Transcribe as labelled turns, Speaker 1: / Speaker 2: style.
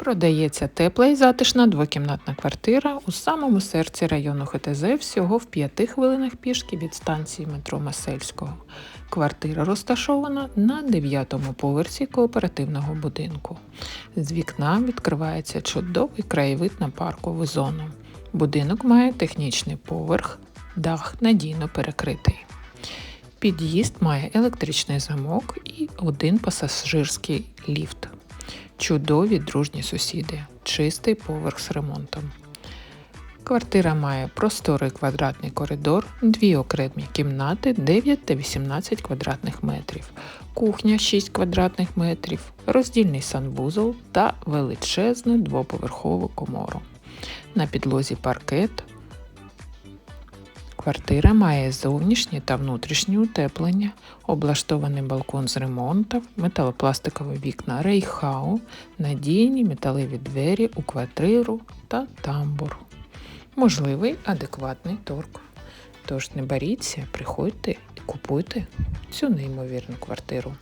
Speaker 1: Продається тепла і затишна двокімнатна квартира у самому серці району ХТЗ, всього в п'яти хвилинах пішки від станції метро Масельського. Квартира розташована на дев'ятому поверсі кооперативного будинку. З вікна відкривається чудовий краєвид на паркову зону. Будинок має технічний поверх, дах надійно перекритий. Під'їзд має електричний замок і один пасажирський ліфт. Чудові дружні сусіди, чистий поверх з ремонтом. Квартира має просторий квадратний коридор, дві окремі кімнати 9 та 18 квадратних метрів, кухня 6 квадратних метрів, роздільний санвузол та величезну двоповерхову комору. На підлозі паркет. Квартира має зовнішнє та внутрішнє утеплення, облаштований балкон з ремонтом, металопластикові вікна рейхау, надійні металеві двері у квартиру та тамбур. Можливий адекватний торг. Тож не боріться, приходьте і купуйте цю неймовірну квартиру.